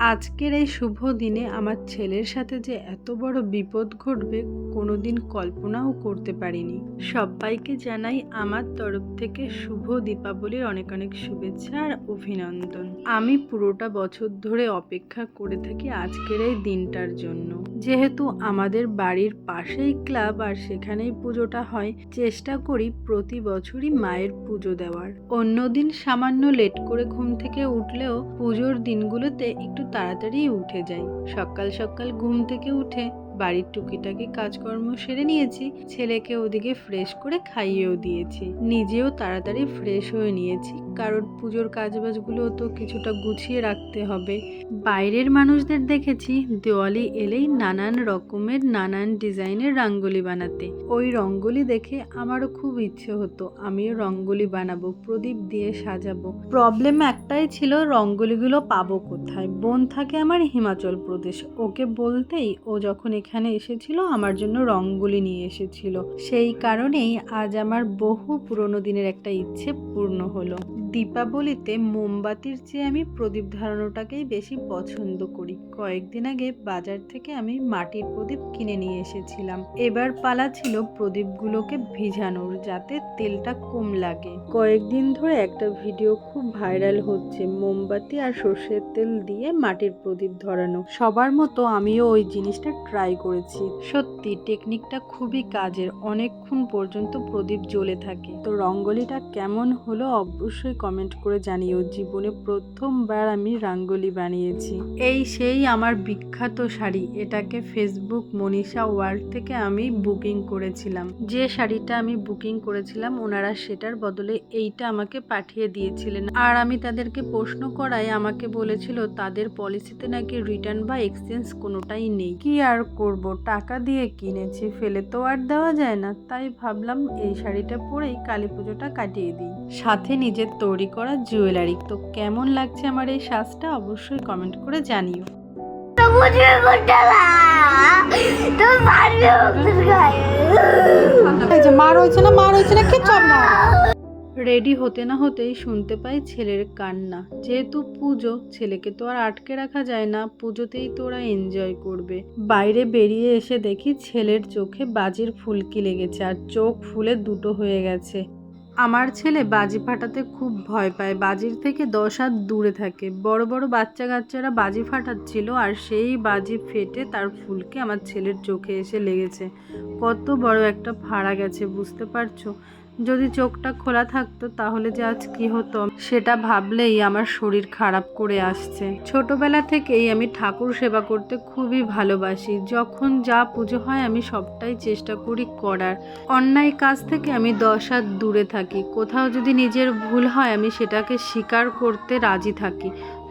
আজকের এই শুভ দিনে আমার ছেলের সাথে যে এত বড় বিপদ ঘটবে, কোনোদিন কল্পনাও করতে পারিনি। সবাইকে জানাই আমার তরফ থেকে শুভ দীপাবলির অনেক অনেক শুভেচ্ছা আর অভিনন্দন। আমি পুরোটা বছর ধরে অপেক্ষা করে থাকি আজকের এই দিনটার জন্য। যেহেতু আমাদের বাড়ির পাশেই ক্লাব আর সেখানেই পুজোটা হয়, চেষ্টা করি প্রতি বছরই মায়ের পুজো দেওয়ার। অন্যদিন সামান্য লেট করে ঘুম থেকে উঠলেও পুজোর দিনগুলোতে একটু তাড়াতাড়ি উঠে যাই। সকাল সকাল ঘুম থেকে উঠে বাড়ির টুকিটাকি কাজকর্ম সেরে নিয়েছি। ছেলেকে ওদিকে ফ্রেশ করে খাইয়েও দিয়েছি। নিজেও তাড়াতাড়ি ফ্রেশ হয়ে নিয়েছি। কারণ পুজোর কাজবাজগুলো তো কিছুটা গুছিয়ে রাখতে হবে। বাইরের মানুষদের দেখেছি দেওয়ালি এলেই নানান রকমের নানান ডিজাইনের রঙ্গোলি বানাতে। ওই রঙ্গোলি দেখে আমারও খুব ইচ্ছে হতো, আমিও রঙ্গোলি বানাবো, প্রদীপ দিয়ে সাজাবো। প্রবলেম একটাই ছিল রঙ্গোলিগুলো পাবো কোথায়? বোন থাকে আমার হিমাচল প্রদেশ। ওকে বলতেই ও যখন এখানে এসেছিল, আমার জন্য রঙ্গোলি নিয়ে এসেছিল। সেই কারণেই আজ আমার বহু পুরনো দিনের একটা ইচ্ছে পূর্ণ হলো। দীপাবলিতে মোমবাতির চেয়ে আমি প্রদীপ ধারণটাকেই বেশি পছন্দ করি। কয়েকদিন আগে বাজার থেকে আমি মাটির প্রদীপ কিনে নিয়ে এসেছিলাম। এবার পালা ছিল প্রদীপগুলোকে ভিজানোর, যাতে তেলটা কম লাগে। কয়েকদিন ধরে একটা ভিডিও খুব ভাইরাল হচ্ছে, মোমবাতি আর সর্ষের তেল দিয়ে মাটির প্রদীপ ধরানো। সবার মতো আমিও ওই জিনিসটা ট্রাই করেছি। সত্যি, টেকনিকটা খুবই কাজের, অনেকক্ষণ পর্যন্ত প্রদীপ জ্বলে থাকে। তো রঙ্গোলিটা কেমন হলো অবশ্যই কমেন্ট করে জানিও, জীবনে প্রথমবার আমি রাঙ্গোলি বানিয়েছি। এই সেই আমার বিখ্যাত শাড়ি, এটাকে ফেসবুক মনীষা ওয়ার্ল্ড থেকে আমি বুকিং করেছিলাম। যে শাড়িটা আমি বুকিং করেছিলাম, ওনারা সেটার বদলে এইটা আমাকে পাঠিয়ে দিয়েছিলেন। আর আমি তাদেরকে প্রশ্ন করায় আমাকে বলেছিল, তাদের পলিসিতে নাকি রিটার্ন বা এক্সচেঞ্জ কোনোটাই নেই। কি আর করব, টাকা দিয়ে কিনেছি, ফেলে তো আর দেওয়া যায় না। তাই ভাবলাম এই শাড়িটা পরেই কালী পুজোটা কাটিয়ে দিই। সাথে নিজের তৈরি করা জুয়েলারি। তো কেমন লাগছে আমার এই সাজটা অবশ্যই কমেন্ট করে জানিও। রেডি হতে না হতেই শুনতে পাই ছেলের কান্না। যেহেতু পুজো, ছেলেকে তো আর আটকে রাখা যায় না, পুজোতেই তোরা এনজয় করবে। বাইরে বেরিয়ে এসে দেখি ছেলের চোখে বাজির ফুলকি লেগেছে, আর চোখ ফুলে দুটো হয়ে গেছে। আমার ছেলে বাজি ফাটাতে খুব ভয় পায়। বাজির থেকে দশ হাত দূরে থাকে। বড় বড় বাচ্চা কাচ্চারা বাজি ফাটাচ্ছিল আর সেই বাজি ফেটে তার ফুলকে আমার ছেলের চোখে এসে লেগেছে। কত বড় একটা ফাড়া গেছে, বুঝতে পারছ? যদি চোখটা খোলা থাকতো তাহলে যে আজ কি হতো, সেটা ভাবলেই আমার শরীর খারাপ করে আসছে। ছোটবেলা থেকেই আমি ঠাকুর সেবা করতে খুবই ভালোবাসি। যখন যা পুজো হয় আমি সবটাই চেষ্টা করি করার। অন্যায় কাজ থেকে আমি দশ হাত দূরে থাকি। কোথাও যদি নিজের ভুল হয় আমি সেটাকে স্বীকার করতে রাজি থাকি।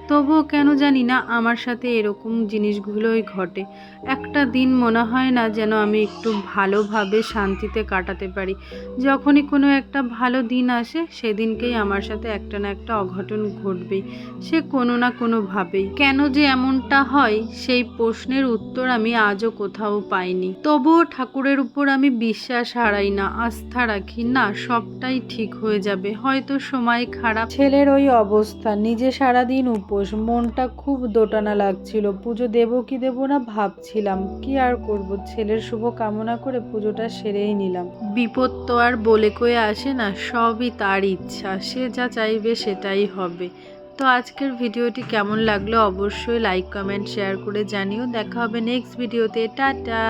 তবুও কেন জানি না আমার সাথে এরকম জিনিসগুলোই ঘটে। একটা দিন মনে হয় না যেন আমি একটু ভালোভাবে শান্তিতে কাটাতে পারি। যখনই কোনো একটা ভালো দিন আসে, সেদিনকেই আমার সাথে একটা না একটা অঘটন ঘটবেই। সে কোনো না কোনোভাবেই। কেন যে এমনটা হয়, সেই প্রশ্নের উত্তর আমি আজও কোথাও পাইনি। তবুও ঠাকুরের উপর আমি বিশ্বাস হারাই না, আস্থা রাখি, না, সবটাই ঠিক হয়ে যাবে। হয়তো সময় খারাপ। ছেলের ওই অবস্থা, নিজে সারাদিন উপোস মনটা খুব দোটানা লাগছিল। পুজো দেবো কি দেবো না ভাবছিলাম। কি আর করব? ছেলের শুভ কামনা করে পুজোটা সেরেই নিলাম। বিপদ তো আর বলে কয়ে আসে না, সবই তার ইচ্ছা। সে যা চাইবে সেটাই হবে। তো আজকের ভিডিওটি কেমন লাগল অবশ্যই লাইক কমেন্ট শেয়ার করে জানিও। দেখা হবে নেক্সট ভিডিওতে টাটা!